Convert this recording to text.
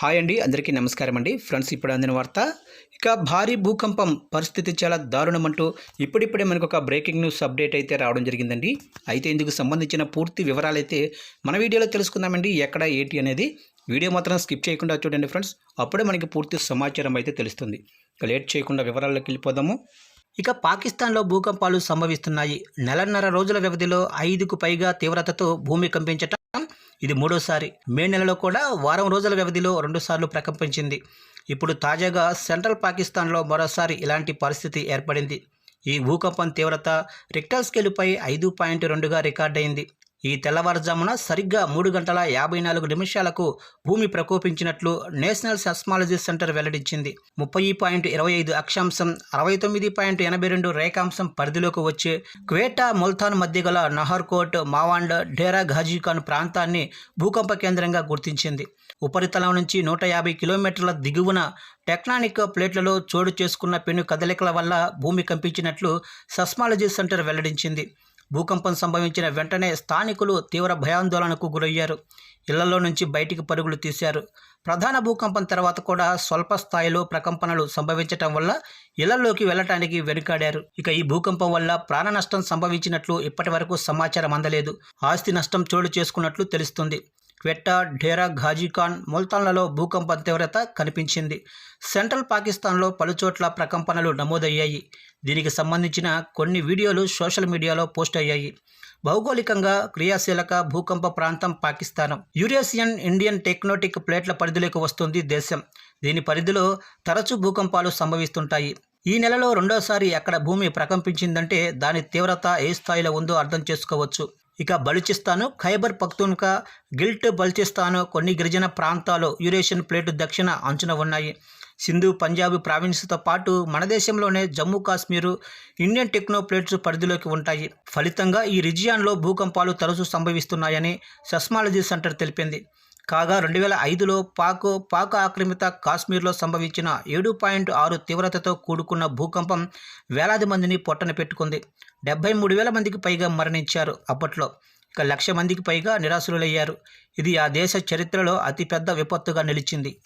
Hi అండి అందరికీ నమస్కారం అండి. ఫ్రెండ్స్ ఇప్పుడు అందిన వార్త ఇక భారీ భూకంపం పరిస్థితి చాలా దారుణం అంటూ ఇప్పుడిప్పుడే మనకు ఒక బ్రేకింగ్ న్యూస్ అప్డేట్ అయితే రావడం జరిగిందండి. అయితే ఇందుకు సంబంధించిన పూర్తి వివరాలు అయితే మన వీడియోలో తెలుసుకుందామండి ఎక్కడ ఏంటి అనేది. వీడియో మాత్రం స్కిప్ చేయకుండా చూడండి ఫ్రెండ్స్ అప్పుడే మనకి పూర్తి సమాచారం అయితే తెలుస్తుంది. ఇక లేట్ చేయకుండా వివరాల్లోకి వెళ్ళిపోదాము. ఇక పాకిస్తాన్లో భూకంపాలు సంభవిస్తున్నాయి. నెలన్నర రోజుల వ్యవధిలో ఐదుకు పైగా తీవ్రతతో భూమి కంపించటం ఇది మూడోసారి. మే నెలలో కూడా వారం రోజుల వ్యవధిలో రెండుసార్లు ప్రకంపించింది. ఇప్పుడు తాజాగా సెంట్రల్ పాకిస్తాన్లో మరోసారి ఇలాంటి పరిస్థితి ఏర్పడింది. ఈ భూకంపం తీవ్రత రిక్టర్ స్కేలుపై ఐదు పాయింట్ రెండుగా రికార్డయింది. ఈ తెల్లవారుజామున సరిగ్గా మూడు గంటల యాభై నాలుగు నిమిషాలకు భూమి ప్రకోపించినట్లు నేషనల్ సెస్మాలజీ సెంటర్ వెల్లడించింది. ముప్పై పాయింట్ ఇరవై ఐదు అక్షాంశం అరవై తొమ్మిది పాయింట్ ఎనభై రెండు రేఖాంశం పరిధిలోకి వచ్చే క్వేటా ముల్తాన్ మధ్య గల నహర్కోట్ మావాండ్ డేరా ఘాజీఖాన్ ప్రాంతాన్ని భూకంప కేంద్రంగా గుర్తించింది. ఉపరితలం నుంచి నూట యాభై కిలోమీటర్ల దిగువన టెక్నానిక్ ప్లేట్లలో చోటు చేసుకున్న పెను కదలికల వల్ల భూమి కంపించినట్లు సెస్మాలజీ సెంటర్ వెల్లడించింది. భూకంపం సంభవించిన వెంటనే స్థానికులు తీవ్ర భయాందోళనకు గురయ్యారు. ఇళ్ళలో నుంచి బయటికి పరుగులు తీశారు. ప్రధాన భూకంపం తర్వాత కూడా స్వల్ప స్థాయిలో ప్రకంపనలు సంభవించటం వల్ల ఇళ్ళలోకి వెళ్ళటానికి వెనుకాడారు. ఇక ఈ భూకంపం వల్ల ప్రాణ నష్టం సంభవించినట్లు ఇప్పటి వరకు సమాచారం అందలేదు. ఆస్తి నష్టం చోటు చేసుకున్నట్లు తెలుస్తుంది. క్వెట్టా ఢేరా ఘాజీఖాన్ ముల్తాన్లలో భూకంప తీవ్రత కనిపించింది. సెంట్రల్ పాకిస్తాన్లో పలుచోట్ల ప్రకంపనలు నమోదయ్యాయి. దీనికి సంబంధించిన కొన్ని వీడియోలు సోషల్ మీడియాలో పోస్ట్ అయ్యాయి. భౌగోళికంగా క్రియాశీలక భూకంప ప్రాంతం పాకిస్తాన్. యూరేసియన్ ఇండియన్ టెక్నోటిక్ ప్లేట్ల పరిధిలోకి వస్తుంది దేశం. దీని పరిధిలో తరచూ భూకంపాలు సంభవిస్తుంటాయి. ఈ నెలలో రెండోసారి అక్కడ భూమి ప్రకంపించిందంటే దాని తీవ్రత ఏ స్థాయిలో ఉందో అర్థం చేసుకోవచ్చు. ఇక బలుచిస్తాను ఖైబర్ పఖ్తూన్కా గిల్ట్ బలుచిస్తాను. కొన్ని గిరిజన ప్రాంతాలు యురేషియన్ ప్లేటు దక్షిణ అంచున ఉన్నాయి. సింధు పంజాబ్ ప్రావిన్స్తో పాటు మన దేశంలోనే Jammu Kashmir Indian tectonic plates పరిధిలోకి ఉంటాయి. ఫలితంగా ఈ రిజియాన్లో భూకంపాలు తరచూ సంభవిస్తున్నాయని సెస్మాలజీ సెంటర్ తెలిపింది. కాగా రెండు వేల ఐదులో పాక్ పాక్ ఆక్రమిత కాశ్మీర్లో సంభవించిన ఏడు పాయింట్ ఆరు తీవ్రతతో కూడుకున్న భూకంపం వేలాది మందిని పొట్టన పెట్టుకుంది. డెబ్బై మూడు వేల మందికి పైగా మరణించారు అప్పట్లో. ఇక లక్ష మందికి పైగా నిరాశులయ్యారు. ఇది ఆ దేశ చరిత్రలో అతిపెద్ద విపత్తుగా నిలిచింది.